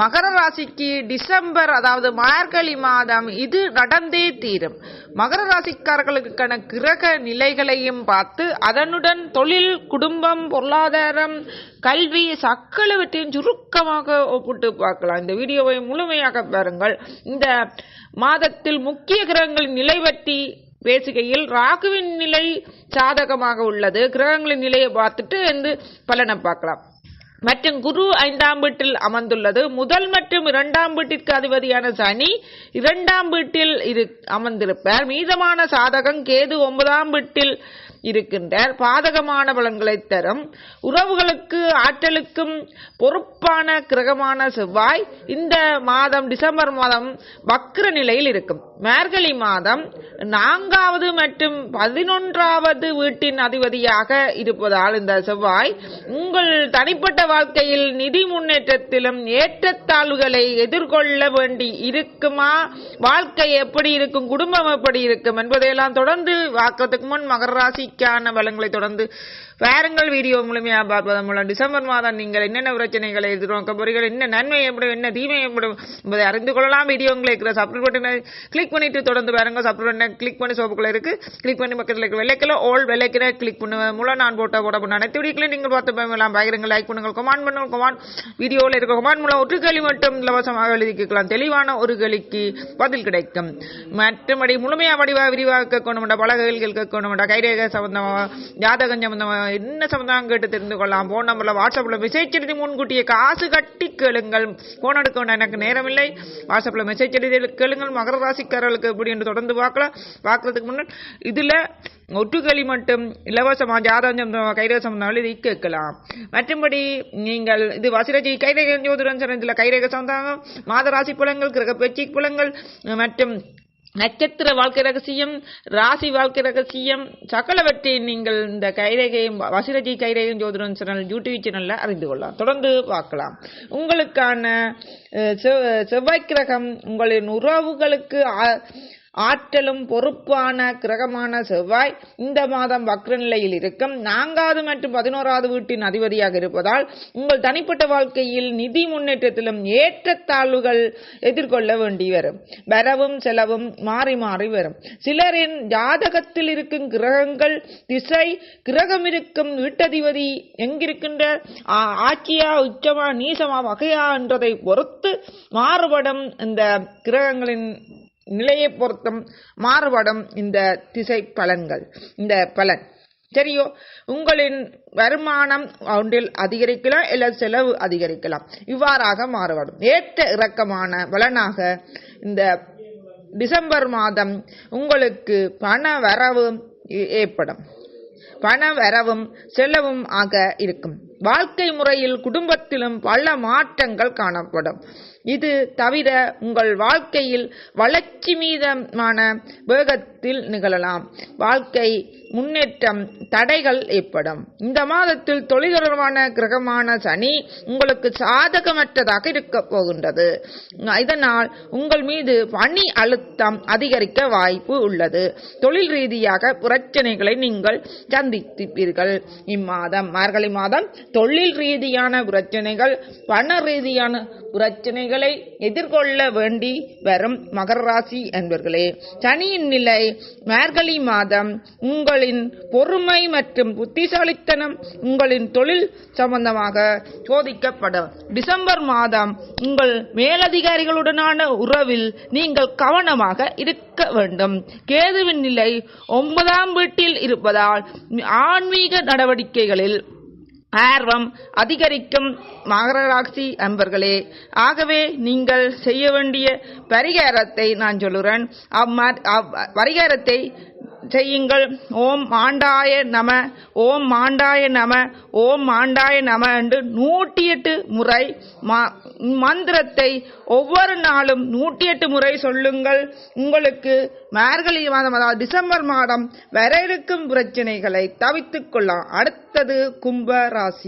மகர ராசிக்கு டிசம்பர் அதாவது மார்கழி மாதம் இது நடந்தே தீரும். மகர ராசிக்காரர்களுக்கான கிரக நிலைகளையும் பார்த்து அதனுடன் தொழில் குடும்பம் பொருளாதாரம் கல்வி சக்கலவற்றையும் சுருக்கமாக ஒப்பிட்டு பார்க்கலாம். இந்த வீடியோவை முழுமையாக பாருங்கள். இந்த மாதத்தில் முக்கிய கிரகங்களின் நிலை பற்றி பேசுகையில் ராகுவின் நிலை சாதகமாக உள்ளது. கிரகங்களின் நிலையை பார்த்துட்டு வந்து பலனை பார்க்கலாம். மற்றும் குரு ஐந்தாம் வீட்டில் அமர்ந்துள்ளது. முதல் மற்றும் இரண்டாம் வீட்டிற்கு அதிபதியான சனி இரண்டாம் வீட்டில் இரு அமர்ந்திருப்பார். மீதமான சாதகம் கேது ஒன்பதாம் வீட்டில் இருக்கின்றார். பாதகமான பலன்களை தரும். உறவுகளுக்கு ஆற்றலுக்கும் பொறுப்பான கிரகமான செவ்வாய் இந்த மாதம் டிசம்பர் மாதம் வக்ர நிலையில் இருக்கும். மார்கழி மாதம் நான்காவது மற்றும் பதினொன்றாவது வீட்டின் அதிபதியாக இருப்பதால் இந்த செவ்வாய் உங்கள் தனிப்பட்ட வாழ்க்கையில் நிதி முன்னேற்றத்திலும் ஏற்றத்தாழ்வுகளை எதிர்கொள்ள வேண்டி இருக்குமா? வாழ்க்கை எப்படி இருக்கும்? குடும்பம் எப்படி இருக்கும்? என்பதையெல்லாம் தொடர்ந்து வாக்கத்துக்கு முன் மகர ராசிக்கான பலங்களை தொடர்ந்து பாருங்கள் வீடியோ முழுமையாக பார்ப்பதன் மூலம் டிசம்பர் மாதம் நீங்கள் என்னென்ன பிரச்சனைகளை எதிர்நோக்க போறீர்கள் என்ன நன்மை ஏற்படும் என்ன தீமை ஏற்படும் என்பதை அறிந்து கொள்ளலாம். வீடியோ உங்களுக்கு இருக்கிற சப்ஸ்கிரைப் பட்டனை கிளிக் பண்ணிட்டு தொடர்ந்து பாருங்க சப்ஸ்கிரைப் பட்டனை கிளிக் பண்ணி சோப்புக்குள்ள இருக்கு. கிளிக் பண்ணி பக்கத்தில் இருக்கிற வெள்ளைக்கில ஓல் வெள்ளைக்கிற கிளிக் பண்ணுவதன் மூலம் நான் போட்ட போட பண்ண அனைத்து வீடியோக்களை நீங்கள் பார்த்து பயமெல்லாம் பாருங்கள் லைக் பண்ணுங்கள் கமெண்ட் பண்ணுங்கள் கமெண்ட் வீடியோவில் இருக்க கமெண்ட் மூலம் ஒரு கேள்வி மட்டும் இலவசமாக எழுதி கேட்கலாம். தெளிவான ஒரு கேள்விக்கு பதில் கிடைக்கும். மற்றபடி முழுமையாக வடிவாக விரிவாக கொண்டு பல கேள்விகள் கேட்கணும் கைரேக சம்பந்தமாக ஜாதகம் சம்பந்தமாக என்ன சம்பந்தம் கேட்டு தெரிந்து கொள்ளலாம். போன் நம்பர்ல வாட்ஸ்அப்ல மெசேஜ் எழுதி முன்கூட்டியே காசு கட்டி கேளுங்கள். போன் எடுக்க வேண்டாம் எனக்கு நேரமில்லை. வாட்ஸ்அப்ல மெசேஜ் எழுதி கேளுங்கள். மகர ராசிக்காரர்களுக்கு எப்படி என்று தொடர்ந்து பார்க்கலாம் பார்க்கறதுக்கு முன்னாடி இதுல ஒட்டுக்களி மட்டும் இலவசமா ஜாதகம் கைரேக சம்பந்தம் எழுதி கேட்கலாம். மற்றபடி நீங்கள் இது வசிரஜி கைரேக ஜோதிடன் சரணத்தில் கைரேக சம்பந்தம் மாத ராசி புலங்கள் கிரக பேச்சு புலங்கள் மற்றும் நட்சத்திர வாழ்க்கை ரகசியம் ராசி வாழ்க்கை ரகசியம் சகலவற்றை நீங்கள் இந்த கைரேகையும் வசிரஜி கைரேகையும் ஜோதிடம் சேனல் யூடியூப் சேனலில் அறிந்து கொள்ளலாம். தொடர்ந்து பார்க்கலாம். உங்களுக்கான செவ்வாய் கிரகம் உங்களின் உறவுகளுக்கு ஆ- ஆற்றலும் பொறுப்பான கிரகமான செவ்வாய் இந்த மாதம் வக்ர நிலையில் இருக்கும். நான்காவது மற்றும் பதினோராவது வீட்டின் அதிபதியாக இருப்பதால் உங்கள் தனிப்பட்ட வாழ்க்கையில் நிதி முன்னேற்றத்திலும் ஏற்றத்தாழ்வுகள் எதிர்கொள்ள வேண்டி வரும். வரவும் செலவும் மாறி மாறி வரும். சிலரின் ஜாதகத்தில் இருக்கும் கிரகங்கள் திசை கிரகம் இருக்கும் வீட்டதிபதி எங்கிருக்கின்ற ஆ- ஆட்சியா உச்சமா நீசமா வகையா என்றதை பொறுத்து மாறுபடும் இந்த கிரகங்களின் நிலையை பொருத்தம் மாறுபடும் இந்த திசை பலன்கள் இந்த பலன். சரியோ? உங்களின் வருமானம் ஒன்றில் அதிகரிக்கலாம் இல்லை செலவு அதிகரிக்கலாம். இவ்வாறாக மாறுபடும். ஏற்ற இறக்கமான பலனாக இந்த டிசம்பர் மாதம் உங்களுக்கு பண வரவு ஏ- ஏற்படும். பண வரவும் செலவும் ஆக இருக்கும். வாழ்க்கை முறையில் குடும்பத்திலும் பல மாற்றங்கள் காணப்படும். இது தவிர உங்கள் வாழ்க்கையில் வளர்ச்சி மீதமான வேகத்தில் நிகழலாம். வாழ்க்கை முன்னேற்றம் தடைகள் ஏற்படும். இந்த மாதத்தில் தொழில் தொடர்பான கிரகமான சனி உங்களுக்கு சாதகமற்றதாக இருக்க போகின்றது. இதனால் உங்கள் மீது பணி அழுத்தம் அதிகரிக்க வாய்ப்பு உள்ளது. தொழில் ரீதியாக பிரச்சனைகளை நீங்கள் சந்தித்திருப்பீர்கள் இம்மாதம் மார்கழி மாதம் தொழில் ரீதியான பிரச்சனைகள் பண ரீதியான பிரச்சனைகளை எதிர்கொள்ள வேண்டி வரும் மகர ராசி என்பர்களே. சனியின் நிலை மார்கழி மாதம் உங்களின் பொறுமை மற்றும் புத்திசாலித்தனம் உங்களின் தொழில் சம்பந்தமாக சோதிக்கப்படும் டிசம்பர் மாதம் உங்கள் மேலதிகாரிகளுடனான உறவில் நீங்கள் கவனமாக இருக்க வேண்டும். கேதுவின் நிலை ஒன்பதாம் வீட்டில் இருப்பதால் ஆன்மீக நடவடிக்கைகளில் ஆர்வம் அதிகரிக்கும் மகர ராசி அன்பர்களே ஆகவே நீங்கள் செய்ய வேண்டிய பரிகாரத்தை நான் சொல்லுறேன். அம்ம- அவ்- பரிகாரத்தை செய்யுங்கள். ஓம் மாண்டாய நம ஓம் மாண்டாய நம ஓம் மாண்டாய நம என்று நூற்றி எட்டு முறை மந்திரத்தை ஒவ்வொரு நாளும் நூற்றி எட்டு முறை சொல்லுங்கள். உங்களுக்கு மார்கழி மாதம் அதாவது டிசம்பர் மாதம் வர இருக்கும் பிரச்சனைகளை தவித்துக் கொள்ளலாம் அடுத்தது கும்ப ராசி